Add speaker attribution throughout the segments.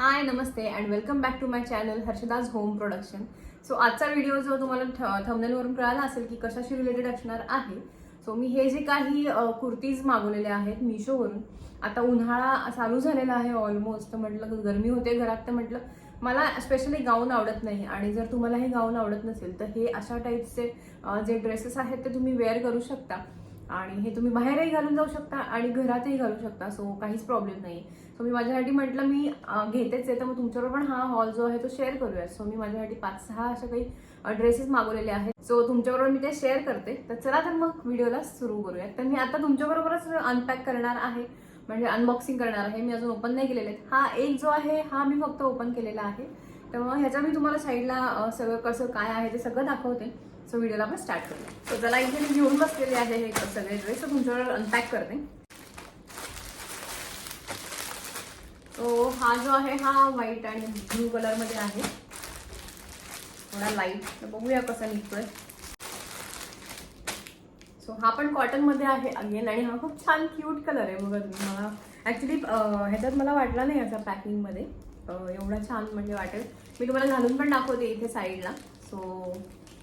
Speaker 1: High Namaste and welcome back to my channel हर्षदास home production so आजचा video जो तुम्हाला थंबनेलवरून कळाला असेल की कशाशी रिलेटेड असणार आहे सो मी हे जे काही कुर्तीज मागवलेले आहेत मिशोवरून आता उन्हाळा चालू झालेला आहे ऑलमोस्ट तर म्हटलं गरमी होते घरात तर म्हटलं मला स्पेशली गाऊन आवडत नाही. आणि जर तुम्हाला हे गाऊन आवडत नसेल तर हे अशा टाईपचे जे ड्रेसेस आहेत ते तुम्ही वेअर करू शकता. आणि हे तुम्ही बाहेरही घालून जाऊ शकता आणि घरातही घालू शकता सो काहीच प्रॉब्लेम नाही. सो मी माझ्यासाठी म्हटलं मी घेतेच आहे तर मग तुमच्याबरोबर पण हा हॉल जो आहे तो शेअर करूया सो मी माझ्यासाठी पाच सहा अशा काही ड्रेसेस मागवलेले आहेत. सो तुमच्याबरोबर मी ते शेअर करते. तर चला तर मग व्हिडिओला सुरू करूया तर मी आता तुमच्याबरोबरच अनपॅक करणार आहे. म्हणजे अनबॉक्सिंग करणार आहे. मी अजून ओपन नाही केलेले आहेत. हा एक जो आहे हा मी फक्त ओपन केलेला आहे. तर मग ह्याचा मी तुम्हाला साईडला सगळं कसं काय आहे ते सगळं दाखवते. सो व्हिडिओला आपण स्टार्ट करूया. सो त्याला इथे मी घेऊन बसलेले आहे हे सगळे ड्रेस तर अनपॅक करते. तो हा जो आहे हा व्हाईट आणि ब्ल्यू कलरमध्ये आहे. थोडा लाइट तर बघूया कसा निघतोय. सो हा पण कॉटनमध्ये आहे अगेन आणि हा खूप छान क्यूट कलर आहे बघा तुम्ही. मला ॲक्च्युली ह्याच्यात मला वाटला नाही याचा पॅकिंगमध्ये एवढा छान म्हणजे वाटेल. मी तुम्हाला घालून पण दाखवते इथे साईडला सो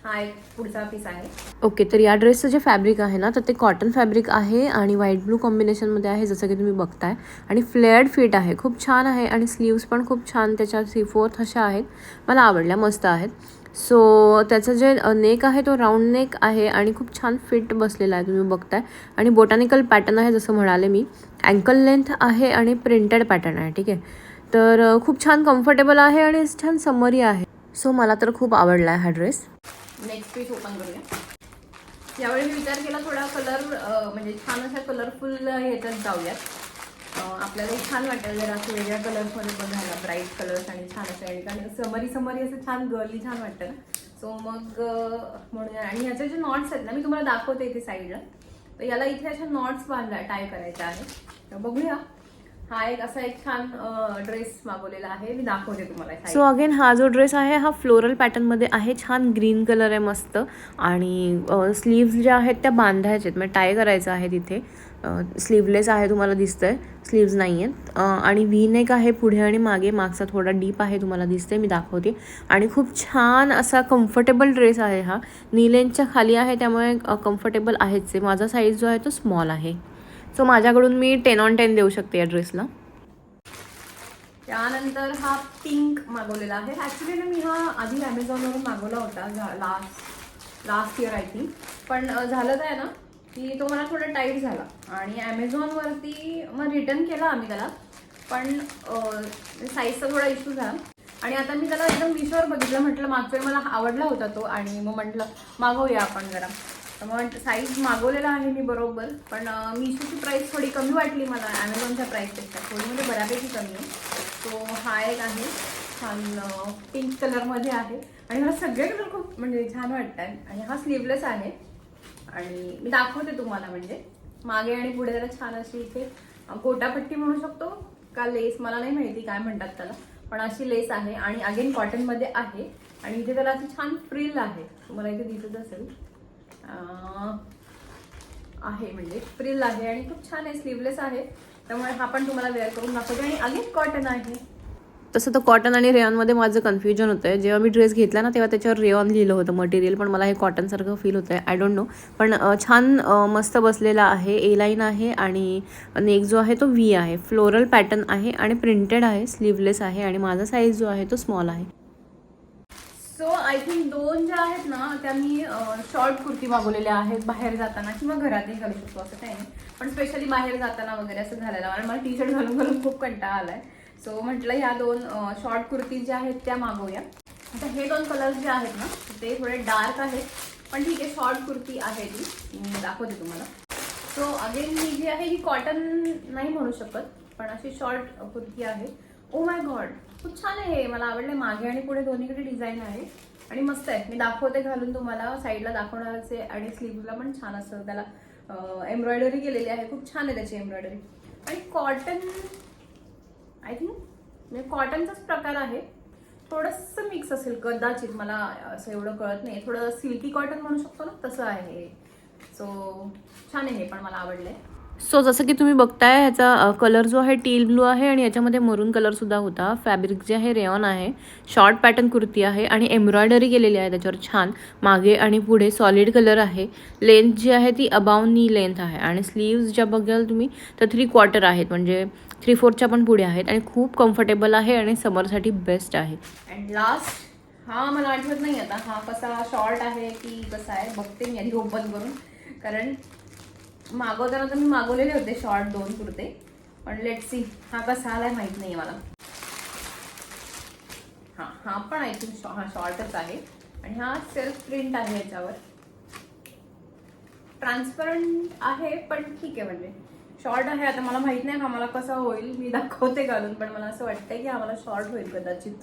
Speaker 1: हा एक पुढचा पीस आहे.
Speaker 2: ओके तर या ड्रेसचं जे फॅब्रिक आहे ना तर ते कॉटन फॅब्रिक आहे आणि व्हाईट ब्लू कॉम्बिनेशनमध्ये आहे जसं की तुम्ही बघताय. आणि फ्लेअर्ड फिट आहे खूप छान आहे आणि स्लीव्स पण खूप छान त्याच्या थ्री फोर्थ अशा आहेत. मला आवडल्या मस्त आहेत. सो त्याचं जे नेक आहे तो राऊंड नेक आहे आणि खूप छान फिट बसलेला आहे तुम्ही बघताय. आणि बोटॅनिकल पॅटर्न आहे जसं म्हणाले मी. अँकल लेंथ आहे आणि प्रिंटेड पॅटर्न आहे ठीक आहे. तर खूप छान कम्फर्टेबल आहे आणि छान समरी आहे. सो मला तर खूप आवडला आहे हा ड्रेस
Speaker 1: नेक्स्ट पीस ओपन करूया. यावेळी मी विचार केला थोडा कलर म्हणजे छान अशा कलरफुल ह्याच्यात जाऊयात. आपल्याला छान वाटेल जर असं वेगळ्या कलर्समध्ये बघायला ब्राईट कलर्स आणि छान असं आणि कारण समरी समरी असं छान गर्ली छान वाटतं ना. सो मग म्हणून आणि ह्याचे जे नॉट्स आहेत ना मी तुम्हाला दाखवते इथे साईडला तर याला इथे अशा नॉट्स बांधल्या टाय करायच्या आहेत. तर बघूया. हा एक असा एक छान ड्रेस मागवलेला आहे. मी दाखवते तुम्हाला
Speaker 2: सो. अगेन हा जो ड्रेस आहे हा फ्लोरल पॅटर्नमध्ये आहे. छान ग्रीन कलर आहे मस्त. आणि स्लीव्ज ज्या आहेत त्या बांधायच्या आहेत. म्हणजे टाय करायचं आहे तिथे. स्लीवलेस आहे तुम्हाला दिसतंय. स्लीव्ज नाही आहेत. आणि व्ही नेक आहे पुढे आणि मागे. मागचा थोडा डीप आहे तुम्हाला दिसतंय. मी दाखवते. आणि खूप छान असा कम्फर्टेबल ड्रेस आहे हा. नीलेंच्या खाली आहे त्यामुळे कम्फर्टेबल आहेच. आहे माझा साईज जो आहे तो स्मॉल आहे. सो माझ्याकडून मी टेन ऑन टेन देऊ शकते या ड्रेसला
Speaker 1: त्यानंतर हा पिंक मागवलेला आहे. ॲक्च्युली ना मी हा आधी ॲमेझॉनवरून मागवला होता last last year I think पण झालं काय ना की तो मला थोडा टाईट झाला. आणि ॲमेझॉनवरती मग रिटर्न केला आम्ही त्याला. पण साईजचा थोडा इश्यू झाला. आणि आता मी त्याला एकदम मिशोवर बघितलं. म्हटलं मागच्या मला आवडला होता तो. आणि मग म्हटलं मागवूया आपण जरा. मग साईज मागवलेला आहे मी बरोबर पण मिशोची प्राईस थोडी कमी वाटली मला ॲमेझॉनच्या प्राईसपेक्षा थोडी म्हणजे बऱ्यापैकी कमी आहे. तो हा एक आहे छान पिंक कलरमध्ये आहे. आणि मला सगळे कलर खूप म्हणजे छान वाटत आहे आणि हा स्लीवलेस आहे. आणि मी दाखवते तुम्हाला म्हणजे. मागे आणि पुढे जरा छान अशी इथे कोटापट्टी म्हणू शकतो का लेस मला नाही माहिती काय म्हणतात त्याला. पण अशी लेस आहे आणि अगेन कॉटनमध्ये आहे. आणि इथे त्याला अशी छान फ्रिल आहे. तुम्हाला इथे दिसत असेल. आहे म्हणजे प्रिल आहे आणि खूप छान आहे स्लीवलेस आहे. त्यामुळे हा पण तुम्हाला वेअर करून दाखवते. आणि अगेन कॉटन आहे.
Speaker 2: तसं तर कॉटन आणि रेऑनमध्ये माझं कन्फ्युजन होतं आहे जेव्हा मी ड्रेस घेतला ना तेव्हा त्याच्यावर रेऑन लिहिलं होतं मटेरियल पण मला हे कॉटनसारखं फील होतं आहे आय डोंट नो पण छान मस्त बसलेला आहे. ए लाईन आहे आणि नेक जो आहे तो व्ही आहे. फ्लोरल पॅटर्न आहे आणि प्रिंटेड आहे स्लीवलेस आहे आणि माझा साईज जो आहे तो स्मॉल आहे.
Speaker 1: सो आय थिंक दोन ज्या आहेत ना त्या मी शॉर्ट कुर्ती मागवलेल्या आहेत बाहेर जाताना किंवा घरातही घालू शकतो असं काही नाही. पण स्पेशली बाहेर जाताना वगैरे असं घालायला. मला मला टी शर्ट घालून घालून खूप कंटाळा आलाय. सो म्हटलं ह्या दोन शॉर्ट कुर्ती ज्या आहेत त्या मागवूया. आता हे दोन कलर्स जे आहेत ना ते थोडे डार्क आहेत. पण ठीक आहे शॉर्ट कुर्ती आहे ती. मी दाखवते तुम्हाला. सो अगेन ही जी आहे ही कॉटन नाही म्हणू शकत पण अशी शॉर्ट कुर्ती आहे. ओ माय गॉड खूप छान आहे हे. मला आवडले मागे आणि पुढे दोन्हीकडे डिझाईन आहे. आणि मस्त आहे. मी दाखवते घालून तुम्हाला. साईडला दाखवणारच आहे. आणि स्लीवला पण छान असं त्याला एम्ब्रॉयडरी केलेली आहे. खूप छान आहे त्याची एम्ब्रॉयडरी आणि कॉटन आय थिंक म्हणजे कॉटनचाच प्रकार आहे. थोडंसं मिक्स असेल. कदाचित मला असं एवढं कळत नाही. थोडं सिल्की कॉटन म्हणू शकतो ना तसं आहे सो छान आहे हे पण मला आवडलंय.
Speaker 2: सो जसं की तुम्ही बघताय ह्याचा कलर जो आहे टील ब्लू आहे आणि याच्यामध्ये मरून कलरसुद्धा होता. फॅब्रिक जे आहे रेऑन आहे. शॉर्ट पॅटर्न कुर्ती आहे आणि एम्ब्रॉयडरी केलेली आहे त्याच्यावर छान. मागे आणि पुढे सॉलिड कलर आहे. लेंथ जी आहे ती अबाव नी लेंथ आहे. आणि स्लीव्ज ज्या बघाल तुम्ही तर थ्री क्वार्टर आहेत. म्हणजे थ्री फोरच्या पण पुढे आहेत आणि खूप कम्फर्टेबल आहे आणि समरसाठी बेस्ट आहे.
Speaker 1: अँड लास्ट हा मला आठवत नाही आता. हा कसा शॉर्ट आहे की कसा आहे बघते मी आधी ओपन करून. कारण मागवताना तर मी मागवलेले होते शॉर्ट दोन कुर्ते. पण लेट सी हा कसा आलाय माहीत नाही मला. हा हा पण आय थिंक हा शॉर्टच आहे. आणि हा सेल्फ प्रिंट आहे याच्यावर. ट्रान्सपरंट आहे पण ठीक आहे म्हणजे. शॉर्ट आहे आता मला माहीत नाही हा मला कसा होईल. मी दाखवते घालून पण मला असं वाटतंय की हा मला शॉर्ट होईल कदाचित.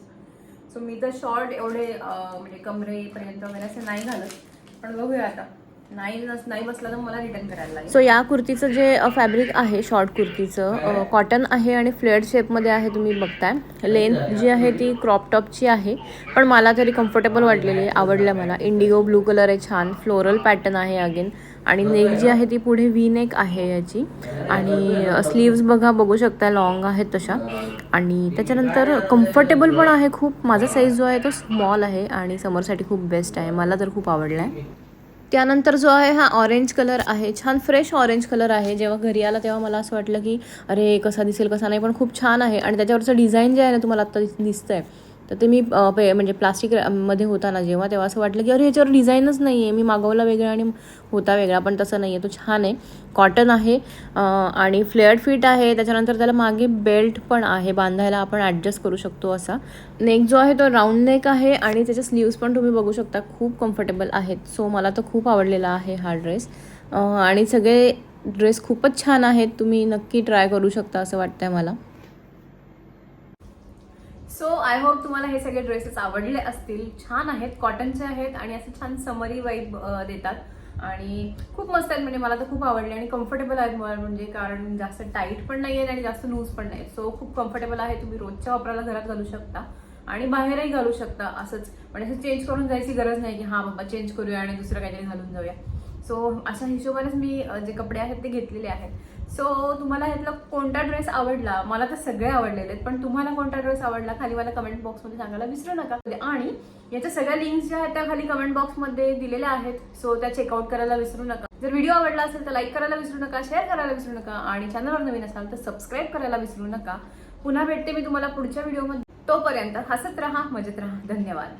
Speaker 1: सो मी तर शॉर्ट एवढे म्हणजे कमरेपर्यंत वगैरे असे नाही घालत. पण बघूया आता. नाही नस- नाही बसला तर मला रिटर्न करायला लागेल.
Speaker 2: सो या कुर्तीचं जे फॅब्रिक आहे शॉर्ट कुर्तीचं कॉटन आहे आणि फ्लेअर्ड शेपमध्ये आहे तुम्ही बघताय. लेंथ जी आहे ती क्रॉप टॉपची आहे. पण मला तरी कम्फर्टेबल वाटलेली आहे आवडलं मला. इंडिगो ब्लू कलर आहे छान. फ्लोरल पॅटर्न आहे अगेन. आणि नेक जी आहे ती पुढे व्ही नेक आहे याची. आणि स्लीव्ज बघा बघू शकता लॉंग आहेत तशा. आणि त्याच्यानंतर कम्फर्टेबल पण आहे खूप. माझा साईज जो आहे तो स्मॉल आहे आणि समरसाठी खूप बेस्ट आहे. मला तर खूप आवडला आहे त्यानंतर जो आहे हा ऑरेंज कलर आहे. छान फ्रेश ऑरेंज कलर आहे. जेव्हा घरी आला तेव्हा मला असं वाटलं की अरे कसा दिसेल कसा नाही? पण खूप छान आहे. आणि त्याच्यावरचं डिझाईन जे आहे ना तुम्हाला आत्ता दिसतं आहे तर ते मी पे म्हणजे प्लास्टिकमध्ये होता ना जेव्हा तेव्हा असं वाटलं की अरे याच्यावर डिझाईनच नाही आहे मी मागवला वेगळा आणि होता वेगळा पण तसं नाही आहे तो छान आहे. कॉटन आहे आणि फ्लेअर्ड फिट आहे. त्याच्यानंतर त्याला मागे बेल्ट पण आहे. बांधायला आपण ॲडजस्ट करू शकतो असा. नेक जो आहे तो राऊंड नेक आहे आणि त्याचे स्लीव्स पण तुम्ही बघू शकता. खूप कम्फर्टेबल आहेत. सो मला तर खूप आवडलेला आहे हा ड्रेस आणि सगळे ड्रेस खूपच छान आहेत. तुम्ही नक्की ट्राय करू शकता असं वाटतंय मला.
Speaker 1: सो आय होप तुम्हाला हे सगळे ड्रेसेस आवडले असतील. छान आहेत कॉटनचे आहेत आणि असं छान समरी वाईब देतात. आणि खूप मस्त आहेत म्हणजे मला तर खूप आवडले आणि कम्फर्टेबल आहेत मला म्हणजे कारण जास्त टाईट पण नाही आहेत आणि जास्त लूज पण नाही सो खूप कम्फर्टेबल आहे. तुम्ही रोजच्या वापराला घरात घालू शकता आणि बाहेरही घालू शकता असंच. म्हणजे असं चेंज करून जायची गरज नाही की हां बाबा चेंज करूया आणि दुसरं काहीतरी घालून जाऊया. सो अशा हिशोबानेच मी जे कपडे आहेत ते घेतलेले आहेत. सो तुम्हाला ह्यातला कोणता ड्रेस आवडला? मला तर सगळे आवडलेले आहेत पण तुम्हाला कोणता ड्रेस आवडला? खाली मला कमेंट बॉक्समध्ये सांगायला विसरू नका. आणि याच्या सगळ्या लिंक्स ज्या आहेत त्या खाली कमेंट बॉक्समध्ये दिलेल्या आहेत. सो त्या चेकआउट करायला विसरू नका. जर व्हिडिओ आवडला असेल तर लाईक करायला विसरू नका शेअर करायला विसरू नका आणि चॅनलवर नवीन असाल तर सबस्क्राईब करायला विसरू नका. पुन्हा भेटते मी तुम्हाला पुढच्या व्हिडिओमध्ये तोपर्यंत हसत राहा मजेत राहा. धन्यवाद.